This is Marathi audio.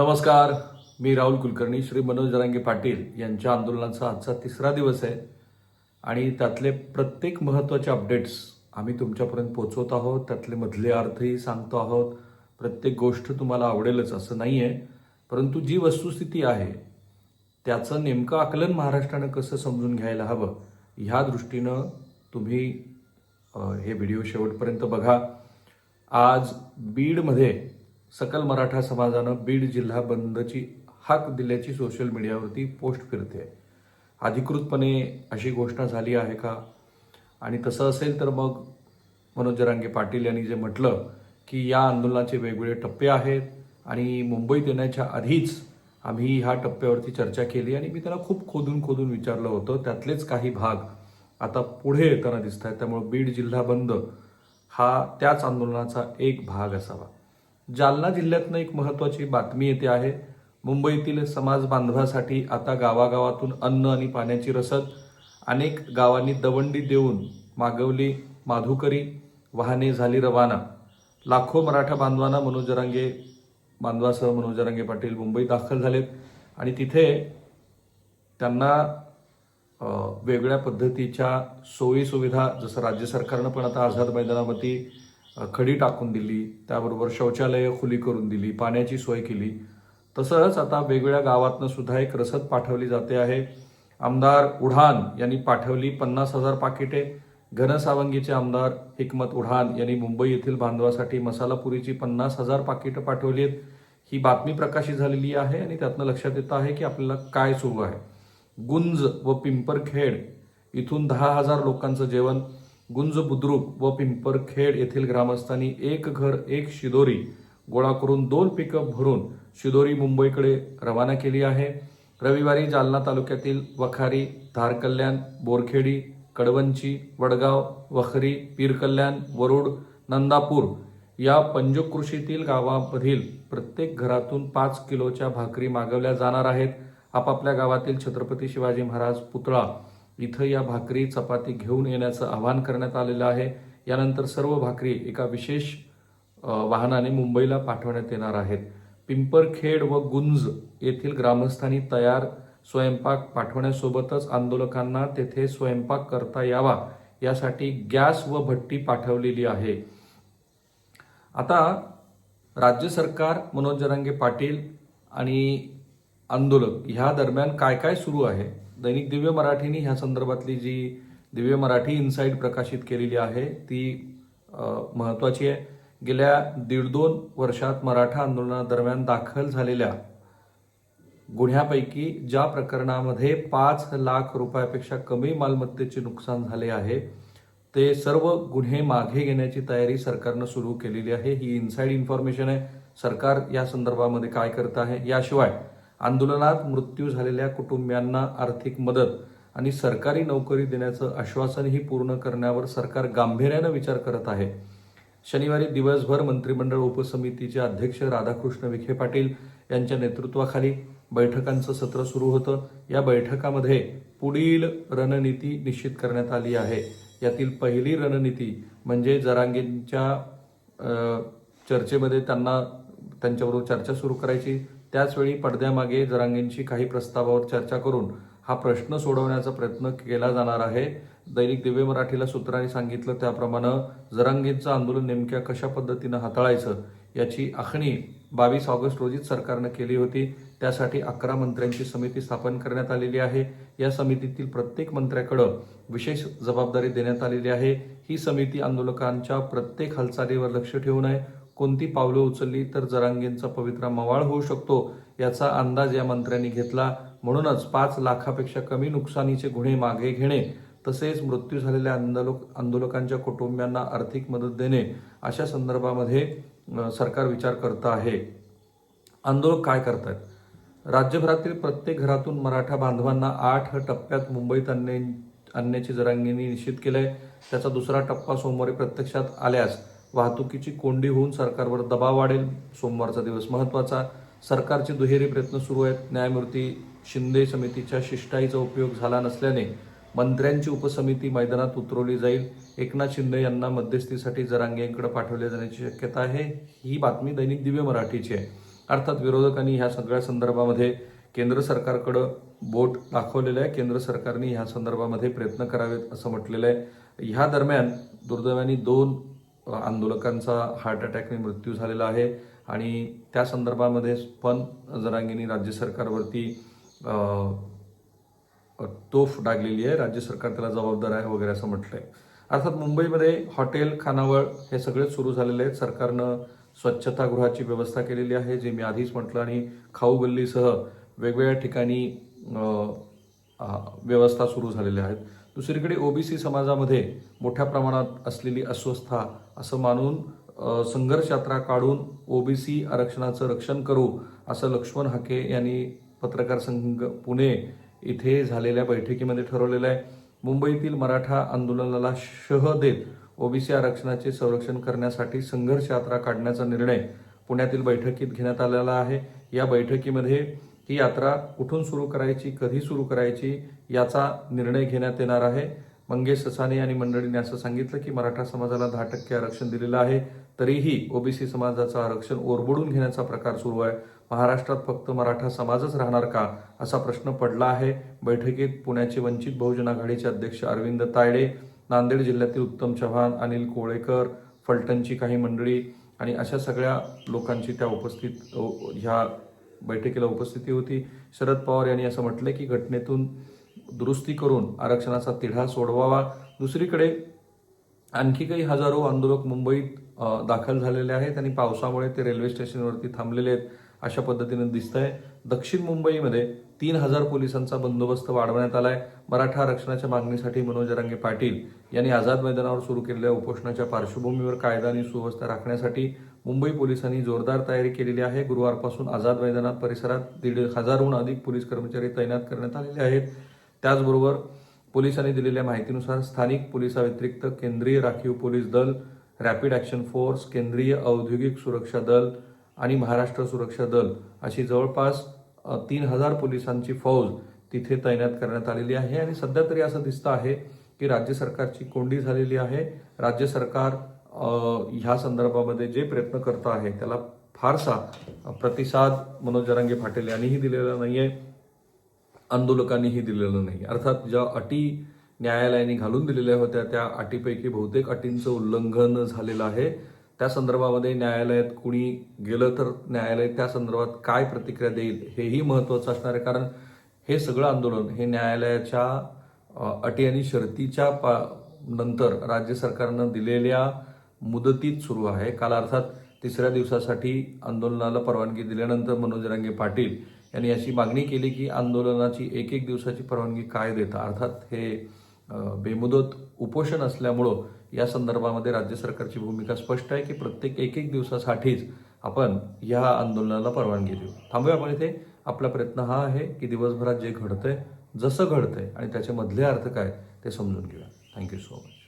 नमस्कार मी राहुल कुलकर्णी श्री मनोज जरांगे पाटील यांच्या आंदोलनाचा आजचा तिसरा दिवस आहे आणि त्यातले प्रत्येक महत्त्वाचे अपडेट्स आम्ही तुमच्यापर्यंत पोचवत आहोत. त्यातले मधले अर्थही सांगतो आहोत. प्रत्येक गोष्ट तुम्हाला आवडेलच असं नाही आहे परंतु जी वस्तुस्थिती आहे त्याचं नेमकं आकलन महाराष्ट्रानं कसं समजून घ्यायला हवं ह्या दृष्टीनं तुम्ही हे व्हिडिओ शेवटपर्यंत बघा. आज बीडमध्ये सकल मराठा समाजानं बीड जिल्हा बंदची हाक दिल्याची सोशल मीडियावरती पोस्ट फिरते अधिकृतपणे अशी घोषणा झाली आहे का? आणि तसं असेल तर मग मनोज जरांगे पाटील यांनी जे म्हटलं की या आंदोलनाचे वेगवेगळे टप्पे आहेत आणि मुंबईत येण्याच्या आधीच आम्ही ह्या टप्प्यावरती चर्चा केली आणि मी त्याला खूप खोदून खोदून विचारलं होतं. त्यातलेच काही भाग आता पुढे येताना दिसत आहेत त्यामुळे बीड जिल्हा बंद हा त्याच आंदोलनाचा एक भाग असावा. जालना जिल्ह्यातनं एक महत्वाची बातमी येते आहे. मुंबईतील समाज बांधवासाठी आता गावागावातून अन्न आणि पाण्याची रसद. अनेक गावांनी दवंडी देऊन मागवली माधुकरी वाहने झाली रवाना. लाखो मराठा बांधवांना मनोजरांगे बांधवासह मनोजरांगे पाटील मुंबईत दाखल झालेत. आणि तिथे त्यांना वेगळ्या पद्धतीच्या सोयीसुविधा जसं राज्य सरकारनं पण आता आझाद मैदानावरती खडी टाकून दिली त्याबरोबर शौचालयं खुली करून दिली पाण्याची सोय केली. तसंच आता वेगवेगळ्या गावातनं सुद्धा एक रसद पाठवली जाते आहे. आमदार उढान यांनी पाठवली पन्नास हजार पाकिटे. घनसावंगीचे आमदार हिकमत उढान यांनी मुंबई येथील बांधवासाठी मसालापुरीची पन्नास हजार पाकिटं पाठवली आहेत. ही बातमी प्रकाशित झालेली आहे आणि त्यातनं लक्षात येतं आहे की आपल्याला काय सुरू आहे. गुंज व पिंपरखेड इथून दहा हजार लोकांचं जेवण गुंज बुद्रुक व पिंपरखेड येथील ग्रामस्थांनी एक घर एक शिदोरी गोळा करून दोन पिकअप भरून शिदोरी मुंबईकडे रवाना केली आहे. रविवारी जालना तालुक्यातील वखारी धारकल्याण बोरखेडी कडवंची वडगाव वखरी पीरकल्याण वरुड नंदापूर या पंजकृषीतील गावामधील प्रत्येक घरातून पाच किलोच्या भाकरी मागवल्या जाणार आहेत. आपापल्या गावातील छत्रपती शिवाजी महाराज पुतळा इथं या भाकरी चपाती घेऊन येण्याचं आवाहन करण्यात आलेलं आहे. यानंतर सर्व भाकरी एका विशेष वाहनाने मुंबईला पाठवण्यात येणार आहेत. पिंपरखेड व गुंज येथील ग्रामस्थांनी तयार स्वयंपाक पाठवण्यासोबतच आंदोलकांना तेथे स्वयंपाक करता यावा यासाठी गॅस व भट्टी पाठवलेली आहे. आता राज्य सरकार मनोज जरांगे पाटील आणि आंदोलक ह्या दरम्यान काय काय सुरू आहे? दैनिक दिव्य मराठीने ह्या संदर्भातली जी दिव्य मराठी इन्साईट प्रकाशित केलेली आहे ती महत्त्वाची आहे. गेल्या दीड दोन वर्षात मराठा आंदोलनादरम्यान दाखल झालेल्या गुन्ह्यापैकी ज्या प्रकरणामध्ये पाच लाख रुपयापेक्षा कमी मालमत्तेचे नुकसान झाले आहे ते सर्व गुन्हे मागे घेण्याची तयारी सरकारनं सुरू केलेली आहे. ही इन्साईड इन्फॉर्मेशन आहे. सरकार या संदर्भामध्ये काय करत आहे? याशिवाय आंदोलनात मृत्यू झालेल्या कुटुंबियांना आर्थिक मदत आणि सरकारी नोकरी देण्याचं आश्वासनही पूर्ण करण्यावर सरकार गांभीर्यानं विचार करत आहे. शनिवारी दिवसभर मंत्रिमंडळ उपसमितीचे अध्यक्ष राधाकृष्ण विखे पाटील यांच्या नेतृत्वाखाली बैठकांचं सत्र सुरू होतं. या बैठकामध्ये पुढील रणनीती निश्चित करण्यात आली आहे. यातील पहिली रणनीती म्हणजे जरांगेंच्या चर्चेमध्ये त्यांना त्यांच्याबरोबर चर्चा सुरू करायची. त्याचवेळी पडद्यामागे जरांगेंची काही प्रस्तावावर चर्चा करून हा प्रश्न सोडवण्याचा प्रयत्न केला जाणार आहे. दैनिक दिव्य मराठीला सूत्रांनी सांगितलं त्याप्रमाणे जरांगेंचं आंदोलन नेमक्या कशा पद्धतीनं हाताळायचं याची आखणी बावीस ऑगस्ट रोजीच सरकारनं केली होती. त्यासाठी अकरा मंत्र्यांची समिती स्थापन करण्यात आलेली आहे. या समितीतील प्रत्येक मंत्र्याकडं विशेष जबाबदारी देण्यात आलेली आहे. ही समिती आंदोलकांच्या प्रत्येक हालचालीवर लक्ष ठेवून आहे कोणती पावलं उचलली तर जरांगेंचा पवित्रा मवाळ होऊ शकतो याचा अंदाज या मंत्र्यांनी घेतला. म्हणूनच पाच लाखापेक्षा कमी नुकसानीचे गुन्हे मागे घेणे तसेच मृत्यू झालेल्या आंदोलक आंदोलकांच्या कुटुंबियांना आर्थिक मदत देणे अशा संदर्भामध्ये सरकार विचार करत आहे. आंदोलक काय करतात? राज्यभरातील प्रत्येक घरातून मराठा बांधवांना आठ टप्प्यात मुंबईत आणणे आणण्याची जरांगींनी निश्चित केलंय. त्याचा दुसरा टप्पा सोमवारी प्रत्यक्षात आल्यास वाहतुकीची कोंडी होऊन सरकारवर दबाव वाढेल. सोमवारचा दिवस महत्त्वाचा सरकारचे दुहेरी प्रयत्न सुरू आहेत. न्यायमूर्ती शिंदे समितीच्या शिष्टाईचा उपयोग झाला नसल्याने मंत्र्यांची उपसमिती मैदानात उतरवली जाईल. एकनाथ शिंदे यांना मध्यस्थीसाठी जरांगेंकडे पाठवले जाण्याची शक्यता आहे. ही बातमी दैनिक दिव्य मराठीची आहे. अर्थात विरोधकांनी ह्या सगळ्या संदर्भामध्ये केंद्र सरकारकडं बोट दाखवलेलं आहे. केंद्र सरकारने ह्या संदर्भामध्ये प्रयत्न करावेत असं म्हटलेलं आहे. ह्या दरम्यान दुर्दैवाने दोन आंदोलकांचा हार्ट अटॅकने मृत्यू झालेला आहे. आणि त्या संदर्भामध्ये पण जरांगीनी राज्य सरकारवरती तोफ डागलेली आहे. राज्य सरकार त्याला जबाबदार आहे वगैरे असं म्हटलं आहे अर्थात मुंबईमध्ये हॉटेल खानावळ हे सगळेच सुरू झालेले आहेत. सरकारनं स्वच्छतागृहाची व्यवस्था केलेली आहे जे मी आधीच म्हटलं. आणि खाऊ गल्लीसह वेगवेगळ्या ठिकाणी व्यवस्था सुरू झालेल्या आहेत. दुसरीकडे ओबीसी समाजामध्ये मोठ्या प्रमाणात असलेली अस्वस्थता असं मानून संघर्ष यात्रा काढून ओबीसी आरक्षणाचं रक्षण करू असं लक्ष्मण हाके यांनी पत्रकार संघ पुणे इथे झालेल्या बैठकीमध्ये ठरवलेलं आहे. मुंबईतील मराठा आंदोलनाला शह देत ओबीसी आरक्षणाचे संरक्षण करण्यासाठी संघर्ष यात्रा काढण्याचा निर्णय पुण्यातील बैठकीत घेण्यात आलेला आहे. या बैठकीमध्ये ही यात्रा कुठून सुरू करायची कधी सुरू करायची याचा निर्णय घेण्यात येणार आहे. मंगेश ससाने आणि मंडळींनी असं सांगितलं की मराठा समाजाला दहा टक्के आरक्षण दिलेलं आहे. तरीही ओबीसी समाजाचं आरक्षण ओरबडून घेण्याचा प्रकार सुरू आहे. महाराष्ट्रात फक्त मराठा समाजच राहणार का असा प्रश्न पडला आहे. बैठकीत पुण्याचे वंचित बहुजन आघाडीचे अध्यक्ष अरविंद तायडे नांदेड जिल्ह्यातील उत्तम चव्हाण अनिल कोळेकर फलटणची काही मंडळी आणि अशा सगळ्या लोकांची त्या उपस्थित ह्या बैठकीला उपस्थिती होती. शरद पवार यांनी असं म्हटलं की घटनेतून दुरुस्ती करून आरक्षणाचा तिढा सोडवावा. दुसरीकडे आणखी काही हजारो आंदोलक मुंबईत दाखल झालेले आहेत आणि पावसामुळे ते रेल्वे स्टेशनवरती थांबलेले आहेत अशा पद्धतीने दिसतंय. दक्षिण मुंबईमध्ये तीन हजार पोलिसांचा बंदोबस्त वाढवण्यात आलाय. मराठा आरक्षणाच्या मागणीसाठी मनोज जरांगे पाटील यांनी आझाद मैदानावर सुरू केलेल्या उपोषणाच्या पार्श्वभूमीवर कायदा आणि सुव्यवस्था राखण्यासाठी मुंबई पोलिसांनी जोरदार तयारी केलेली आहे. गुरुवारपासून आझाद मैदानात परिसरात दीड हजारहून अधिक पोलीस कर्मचारी तैनात करण्यात आलेले आहेत. त्याचबरोबर पोलिसांनी दिलेल्या माहितीनुसार स्थानिक पोलिसाव्यतिरिक्त केंद्रीय राखीव पोलीस दल रॅपिड ॲक्शन फोर्स केंद्रीय औद्योगिक सुरक्षा दल आणि महाराष्ट्र सुरक्षा दल अशी जवळपास तीन हजार पोलिसांची फौज तिथे तैनात करण्यात आलेली आहे. आणि सध्या तरी असं दिसतं आहे की राज्य सरकारची कोंडी झालेली आहे. राज्य सरकार ह्या संदर्भामध्ये जे प्रयत्न करतं आहे त्याला फारसा प्रतिसाद मनोज जरांगे पाटील यांनीही दिलेला आहे आंदोलकांनीही दिलेलं नाही. अर्थात ज्या अटी न्यायालयाने घालून दिलेल्या होत्या त्या अटीपैकी बहुतेक अटींचं उल्लंघन झालेलं आहे. त्या संदर्भामध्ये न्यायालयात कुणी गेलं तर न्यायालय त्या संदर्भात काय प्रतिक्रिया देईल हेही महत्त्वाचं असणार आहे. कारण हे सगळं आंदोलन हे न्यायालयाच्या अटी आणि शर्तीच्या पा नंतर राज्य सरकारनं दिलेल्या मुदतीत सुरू आहे. काल अर्थात तिसऱ्या दिवसासाठी आंदोलनाला परवानगी दिल्यानंतर मनोज रांगे पाटील यांनी अशी मागणी केली की आंदोलनाची एक एक दिवसाची परवानगी काय देता? अर्थात हे बेमुदत उपोषण असल्यामुळं या संदर्भामध्ये राज्य सरकारची भूमिका स्पष्ट आहे की प्रत्येक एक एक दिवसासाठीच आपण या आंदोलनाला परवानगी देऊ. थांबूया आपण इथे. आपला प्रयत्न हा आहे की दिवसभरात जे घडतंय जसं घडतंय आणि त्याचे मधले अर्थ काय ते समजून घेऊया. Thank you so much